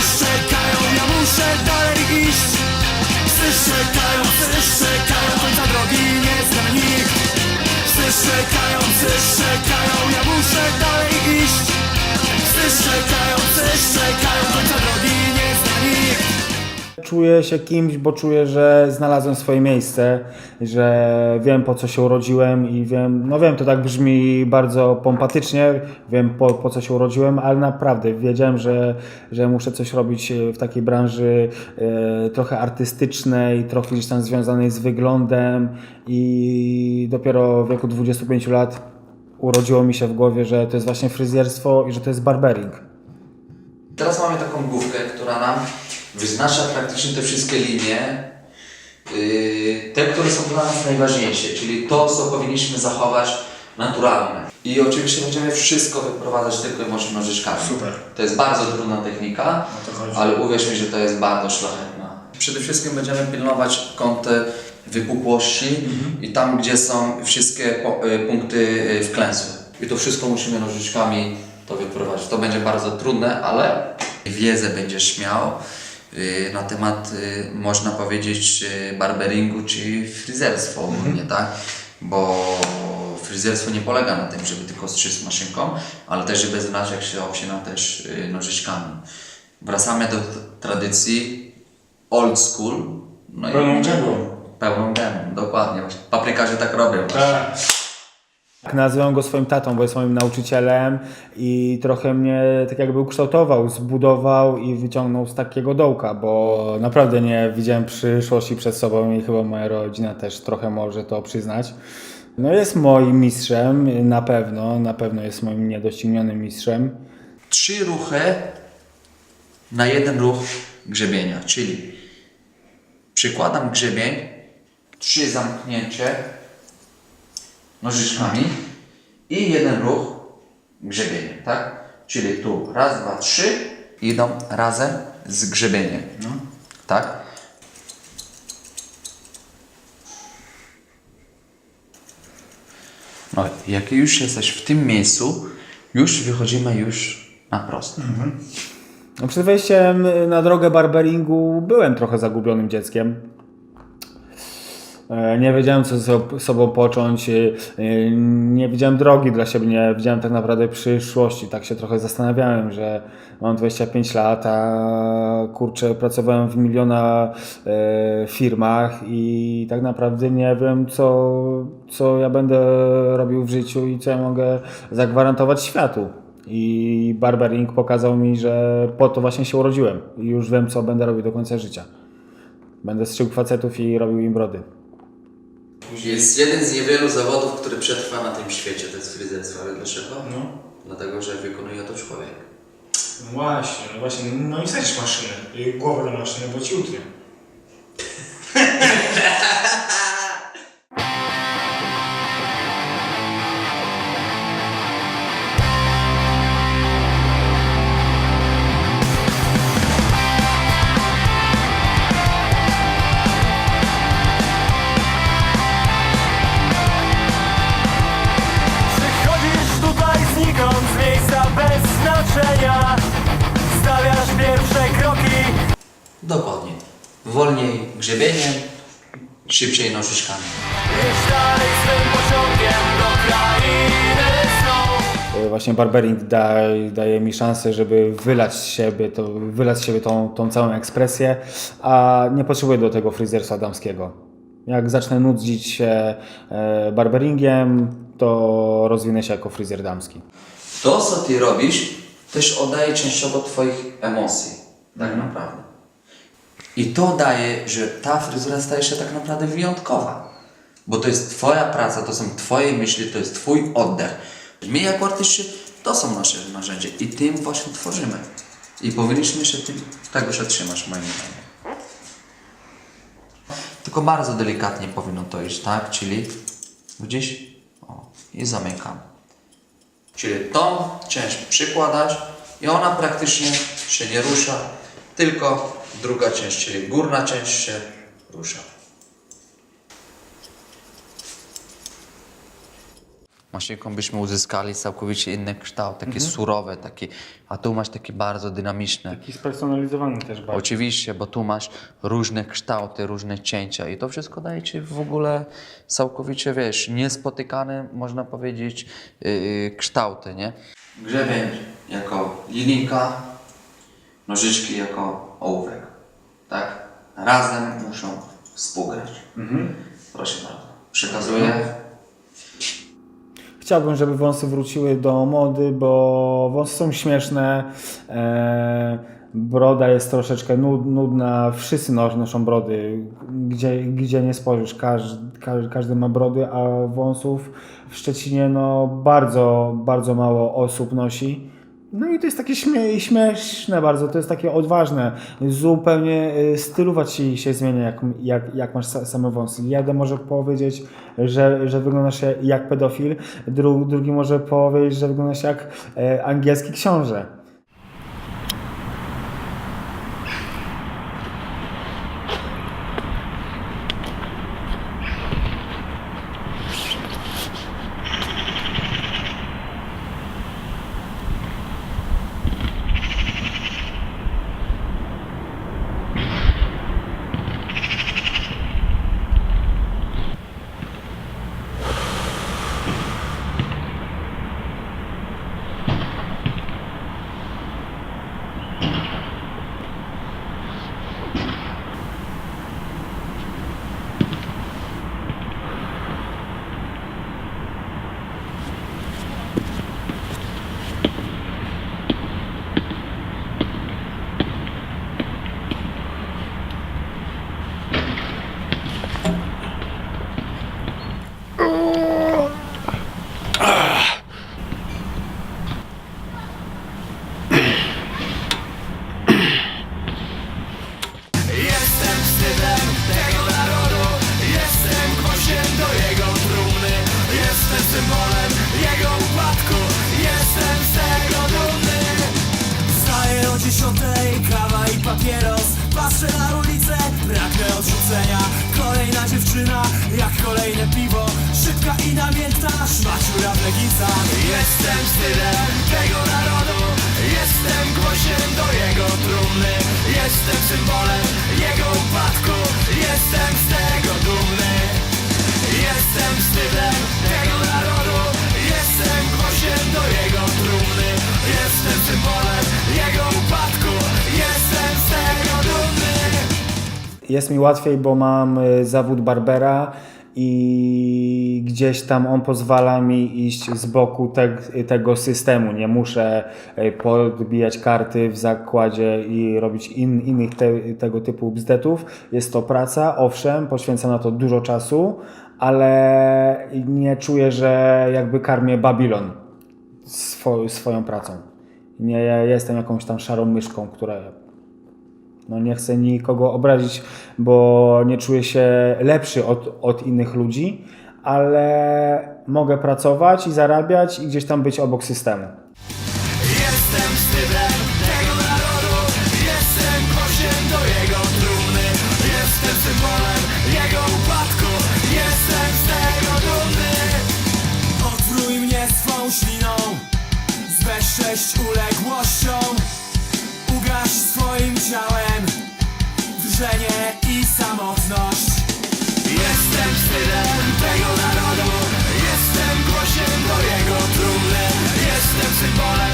psy czekają, ja muszę dalej iść. Psy czekają, psy czekają, końca drogi nie zna nikt. Psy czekają, psy czekają, ja muszę dalej iść. Psy czekają, psy czekają, końca drogi nie Czuję się kimś, bo czuję, że znalazłem swoje miejsce, że wiem po co się urodziłem i wiem, no wiem, to tak brzmi bardzo pompatycznie, wiem po, po co się urodziłem, ale naprawdę wiedziałem, że, że muszę coś robić w takiej branży e, trochę artystycznej, trochę gdzieś tam związanej z wyglądem i dopiero w wieku 25 lat urodziło mi się w głowie, że to jest właśnie fryzjerstwo i że to jest barbering. Teraz mamy taką główkę, która nam wyznacza praktycznie te wszystkie linie, yy, te, które są dla nas najważniejsze, czyli to, co powinniśmy zachować naturalne. I oczywiście będziemy wszystko wyprowadzać tylko i wyłącznie nożyczkami. Super. To jest bardzo trudna technika, ale uwierz mi, że to jest bardzo szlachetna. Przede wszystkim będziemy pilnować kąty wypukłości i tam, gdzie są wszystkie y, punkty y, wklęsłe. I to wszystko musimy nożyczkami to wyprowadzić. To będzie bardzo trudne, ale wiedzę będziesz miał y, na temat, y, można powiedzieć, y, barberingu czy fryzerstwa ogólnie, tak? Bo fryzjerstwo nie polega na tym, żeby tylko strzyc maszynką, ale też, żeby znać, jak się obcina też y, nożyczkami. Wracamy do tradycji old school. No Pełną gębą. Pełną gębą, dokładnie. Paprykarze tak robią. Właśnie. Tak. Nazywam go swoim tatą, bo jest moim nauczycielem i trochę mnie tak jakby ukształtował, zbudował i wyciągnął z takiego dołka, bo naprawdę nie widziałem przyszłości przed sobą i chyba moja rodzina też trochę może to przyznać. No jest moim mistrzem, na pewno, na pewno jest moim niedoścignionym mistrzem. Trzy ruchy na jeden ruch grzebienia, czyli przykładam grzebień, trzy zamknięcie nożyczkami i jeden ruch grzebieniem, tak? Czyli tu raz, dwa, trzy idą razem z grzebieniem, tak? No, jak już jesteś w tym miejscu, już wychodzimy już na prosto. No, przed wejściem na drogę barberingu byłem trochę zagubionym dzieckiem. E, Nie wiedziałem, co ze sobą począć, e, e, nie widziałem drogi dla siebie, nie widziałem tak naprawdę przyszłości. Tak się trochę zastanawiałem, że mam 25 lat, a kurczę, pracowałem w miliona firmach i tak naprawdę nie wiem, co, co ja będę robił w życiu i co ja mogę zagwarantować światu. I Barbering pokazał mi, że po to właśnie się urodziłem i już wiem, co będę robił do końca życia. Będę strzygł facetów i robił im brody. Jest jeden z niewielu zawodów, który przetrwa na tym świecie, to jest fryzjerstwo. Ale dlaczego? No. Dlatego, że wykonuje to człowiek. No właśnie, no właśnie, no i wsadzisz maszynę, i głowę do maszyny, bo ci utnie. Dokładnie. Wolniej grzebieniem, szybciej nożyczkami. E, Właśnie barbering daje, daje mi szansę, żeby wylać z siebie, to, wylać z siebie tą, tą całą ekspresję, a nie potrzebuję do tego fryzjerstwa damskiego. Jak zacznę nudzić się e, barberingiem, to rozwinę się jako fryzjer damski. To, co ty robisz, też oddaje częściowo twoich emocji. Tak naprawdę. I to daje, że ta fryzura staje się tak naprawdę wyjątkowa. Bo to jest twoja praca, to są twoje myśli, to jest twój oddech. My jako artyści, to są nasze narzędzia i tym właśnie tworzymy. I powinniśmy się tym tego się trzymać, moim zdaniem. Tylko bardzo delikatnie powinno to iść, tak? Czyli gdzieś o, i zamykam. Czyli tą część przykładać i ona praktycznie się nie rusza, tylko druga część, czyli górna część się rusza. maszynką byśmy uzyskali całkowicie inny kształt, taki surowy, taki, a tu masz taki bardzo dynamiczny. Taki spersonalizowany też bardzo. Oczywiście, bo tu masz różne kształty, różne cięcia i to wszystko daje ci w ogóle całkowicie, wiesz, niespotykane, można powiedzieć, yy, kształty, nie? Grzebień jako linijka, nożyczki jako ołówek, tak? Razem muszą współgrać. Proszę bardzo. Przekazuję. Chciałbym, żeby wąsy wróciły do mody, bo wąsy są śmieszne. E, broda jest troszeczkę nud- nudna. Wszyscy nos- noszą brody. Gdzie, gdzie nie spojrzysz, każdy, każdy, każdy ma brody, a wąsów w Szczecinie no, bardzo, bardzo mało osób nosi. No i to jest takie śmie śmieszne bardzo, to jest takie odważne. Zupełnie y, stylować ci się zmienia, jak, jak, jak masz sa- same wąsy. Jeden może powiedzieć, że, że wyglądasz jak pedofil, dru drugi może powiedzieć, że wyglądasz jak e, angielski książę. Kolejne piwo Szybka i namiętna, szmaciura w Jestem wstydem tego narodu Jestem gwoździem do jego trumny. Jestem symbolem jego upadku Jestem z tego dumny. Jestem wstydem tego narodu Jestem gwoździem do jego trumny. Jestem symbolem jego upadku Jestem z tego dumny. Jest mi łatwiej, bo mam y, zawód barbera i gdzieś tam on pozwala mi iść z boku te, tego systemu. Nie muszę y, podbijać karty w zakładzie i robić in, innych te, tego typu bzdetów. Jest to praca, owszem, poświęcam na to dużo czasu, ale nie czuję, że jakby karmię Babilon swo, swoją pracą. Nie jestem jakąś tam szarą myszką, która no nie chcę nikogo obrazić, bo nie czuję się lepszy od, od innych ludzi, ale mogę pracować i zarabiać i gdzieś tam być obok systemu. Samotność. Jestem wstydem tego narodu. Jestem głosiem do jego trumny. Jestem symbolem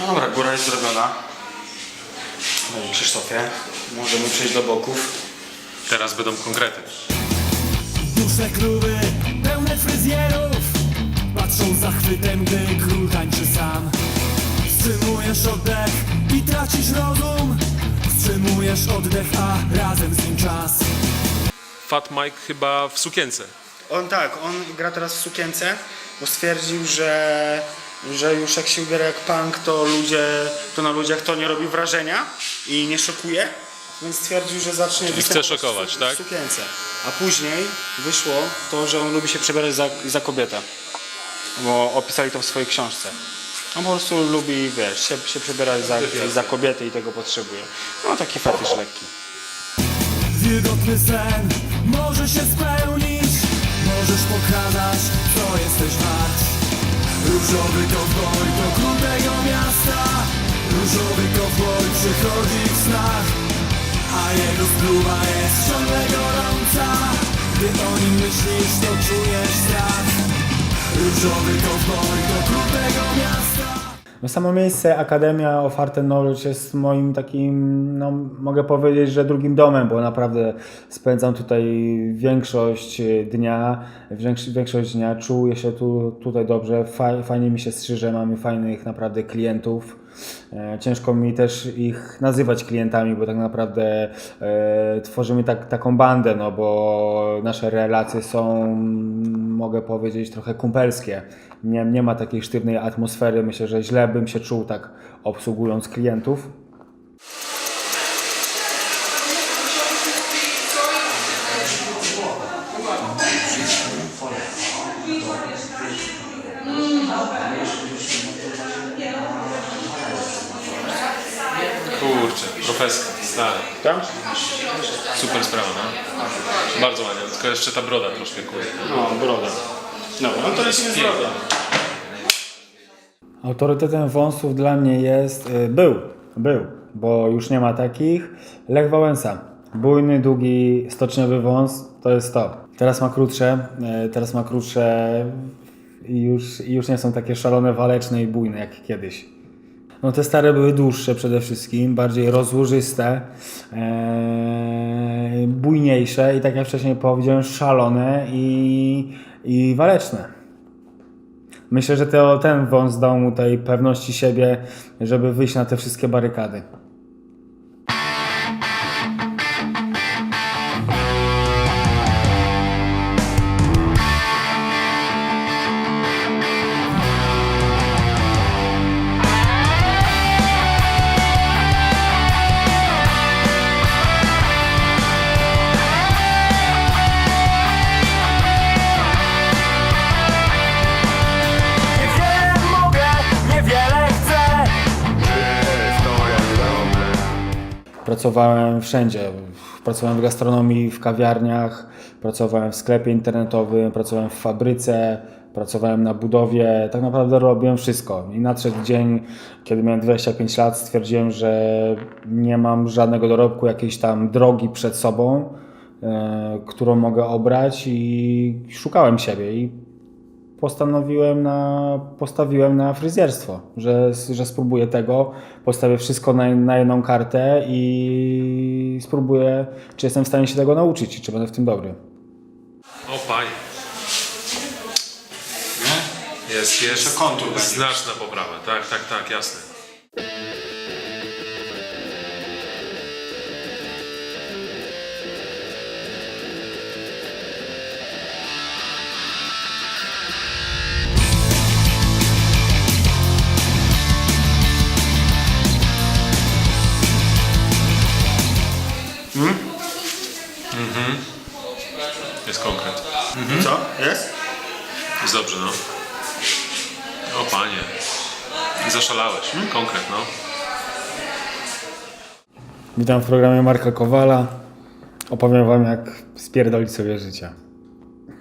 No dobra, góra jest zrobiona. Panie Krzysztofie, możemy przejść do boków. Teraz będą konkrety. Dusze kluby, pełne fryzjerów Patrzą z zachwytem, gdy król tańczy sam Wstrzymujesz oddech i tracisz rozum Wstrzymujesz oddech, a razem z nim czas Fat Mike chyba w sukience. On tak, on gra teraz w sukience, bo stwierdził, że, że już jak się ubiera jak punk, to ludzie, to na ludziach to nie robi wrażenia i nie szokuje, więc stwierdził, że zacznie chce występować szokować, w, tak? w sukience. A później wyszło to, że on lubi się przebierać za, za kobietę, bo opisali to w swojej książce. On po prostu lubi, wiesz, się, się przebierać za, za kobietę i tego potrzebuje. No taki fetysz lekki. Wilgotny sen może się spełnić Możesz pokazać, co jesteś wart Różowy kowboj do krutego miasta. Różowy kowboj przychodzi w snach. A jego spluwa jest ciągle gorąca. Gdy o nim myślisz, to czujesz strach. Różowy kowboj do krutego miasta No samo miejsce Akademia of Knowledge jest moim takim, no mogę powiedzieć, że drugim domem, bo naprawdę spędzam tutaj większość dnia, większość, dnia, czuję się tu, tutaj dobrze, Faj, fajnie mi się strzyże, mamy fajnych naprawdę klientów. E, Ciężko mi też ich nazywać klientami, bo tak naprawdę e, tworzymy tak, taką bandę, no bo nasze relacje są, mogę powiedzieć, trochę kumpelskie. Nie, nie ma takiej sztywnej atmosfery. Myślę, że źle bym się czuł tak obsługując klientów. Kurczę, profesor, stary. Tak? Super sprawa, no. Bardzo ładnie, tylko jeszcze ta broda troszkę kurde. No, broda. No, no to jest broda. Autorytetem wąsów dla mnie jest, y, był, był, bo już nie ma takich, Lech Wałęsa. Bujny, długi, stoczniowy wąs, to jest to. Teraz ma krótsze, y, teraz ma krótsze i już, i już nie są takie szalone, waleczne i bujne jak kiedyś. No te stare były dłuższe przede wszystkim, bardziej rozłożyste, e, bujniejsze i tak jak wcześniej powiedziałem, szalone i, i waleczne. Myślę, że to, ten wąs dał mu tej pewności siebie, żeby wyjść na te wszystkie barykady. Pracowałem wszędzie. Pracowałem w gastronomii, w kawiarniach, pracowałem w sklepie internetowym, pracowałem w fabryce, pracowałem na budowie. Tak naprawdę robiłem wszystko. I nadszedł dzień, kiedy miałem 25 lat, stwierdziłem, że nie mam żadnego dorobku, jakiejś tam drogi przed sobą, e, którą mogę obrać i szukałem siebie. I postanowiłem na, postawiłem na fryzjerstwo, że, że spróbuję tego, postawię wszystko na, na jedną kartę i spróbuję, czy jestem w stanie się tego nauczyć i czy będę w tym dobry. O panie. Jest, jest kontur będzie. znaczna poprawa, tak, tak, tak, jasne. Zaszalałeś. Konkret, no. Witam w programie Marka Kowala. Opowiem wam jak spierdolić sobie życie.